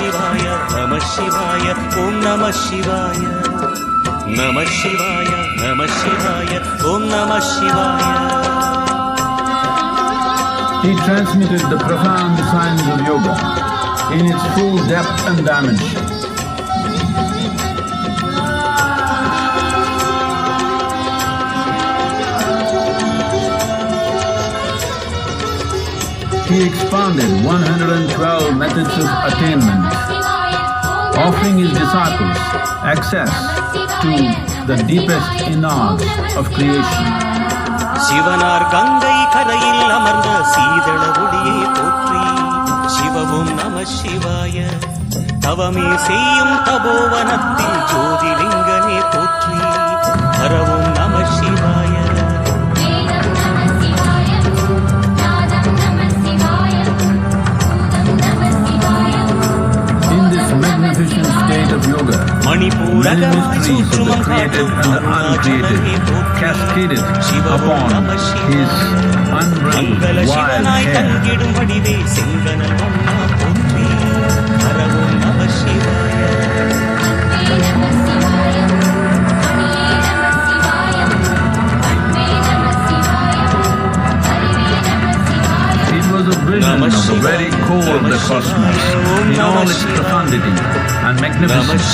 சிவாய நம சிவாய ஓம் நம சிவாய நம சிவாய நம சிவாய ஓம் நம சிவாய He transmitted the profound science of yoga in its full depth and dimension. He expounded 112 methods of attainment, offering his disciples access to the deepest innards of creation. சிவனார் கங்கை கரையில் அமர்ந்த சீதள ஒளியே போற்றி சிவவும் நம சிவாய தவமே செய்யும் தபோவனத்தில் ஜோதிலிங்கனே போற்றி ஹரவும் and the uncreated cascaded upon his unruly wild hair. The very core of the cosmos. In all its profundity and magnificence,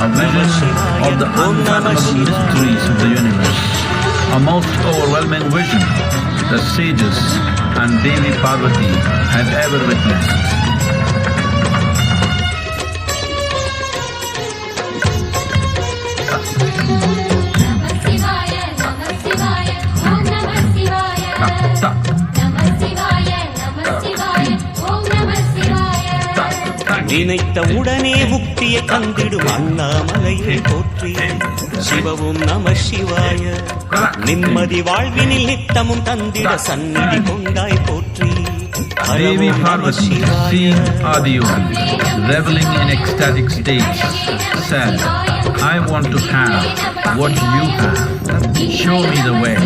a vision of the unfathomable mysteries of the universe, a most overwhelming vision the sages and Devi Parvati had ever witnessed. நினைத்த உடனே முக்தியை தந்திடும் அண்ணாமலையை போற்றி சிவவும் நம சிவாய நிம்மதி வாழ்வினில் நித்தமும் தந்திட சந்நிதி கொண்டாய் போற்றி Devi Parvati, seeing Adiyogi, reveling in ecstatic states, said, I want to have what you have. Show me the way.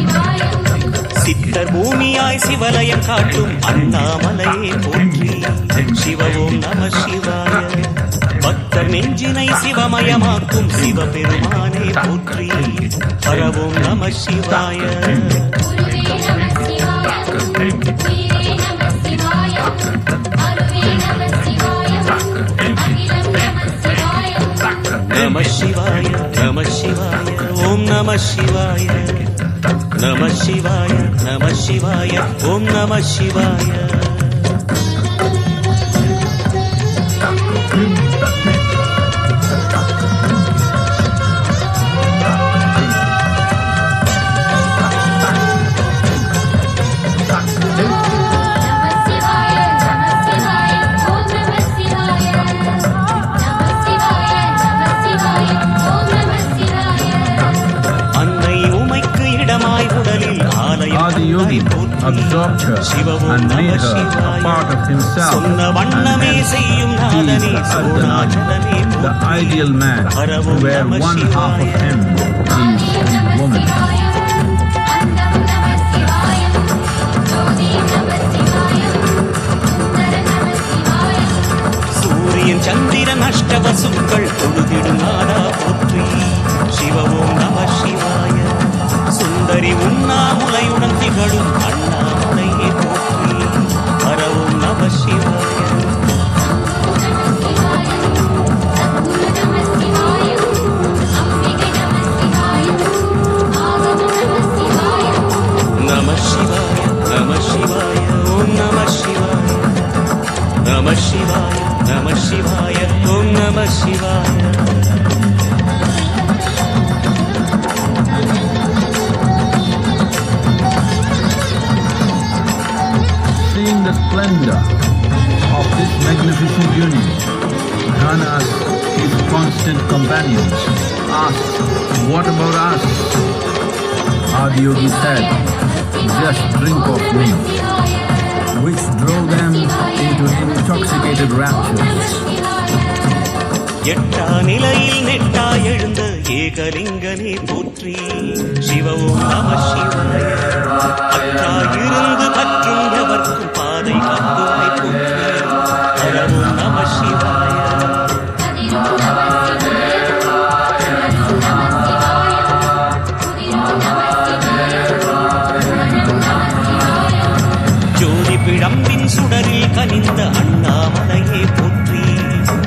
சித்தர் பூமியாய் சிவலயம் காட்டும் அண்ணாமலையை போற்றி பக்தர் நெஞ்சினை சிவமயமாக்கும் சிவபெருமானே போற்றி ஹரவும் நம சிவாய குருவே நம சிவாய உயிரே நம சிவாய அருவே நம சிவாய அகிலம் நம சிவாய நம சிவாய நம சிவாய ஓம் நம சிவாய நம சிவாய ஆலயம் Adiyogi போற்றி absorbed her சிவவும் and நம made her a சிவாய part of himself. சொன்ன And வண்ணமே hence, செய்யும் he is நாதனே the சோணாச்சலனே Ardhanari, the போற்றி ideal man, where one half of him is நம woman. சிவாய அந்தம் நம சிவாய ஜோதி நம சிவாய சுந்தர நம சிவாய சூரியன் சந்திரன் அஷ்டவசுக்கள் தொழுதிடும் நாடா போற்றி சிவவும் நம சிவாய சுந்தரி உண்ணாமுலையுடன் திகழும் அண்ணாமலையை போற்றி வரவும் நம சிவாய நம சிவாய நம சிவாய ஓம் நம சிவாய நம சிவாய நம சிவாய ஓம் நம சிவாய the splendor of this magnificent union, Ghanas, his constant companions, asked, What about us? Adiyogi said, Just drink of me, which drove them into intoxicated raptures. எட்டா நிலையில் நெட்டா எழுந்த ஏகலிங்கனே போற்றி சிவவும் நம சிவாய அற்றாயிருந்து கற்றும் எவர்க்கும் பாதை காத்துமை போற்றி ஹரவும் நம சிவாய ஜோதி பிழம்பின் சுடரில் கனிந்த அண்ணாமலையே போற்றி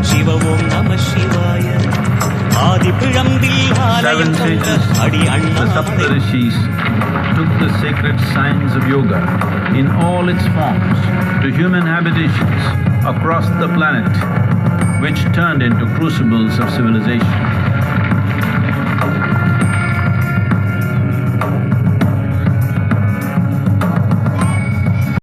சிவவும் நம சிவாய. ஆதி பிழம்பில் ஆலயம் கொண்ட அடி the sacred science of yoga in all its forms to human habitations across the planet, which turned into crucibles of civilization.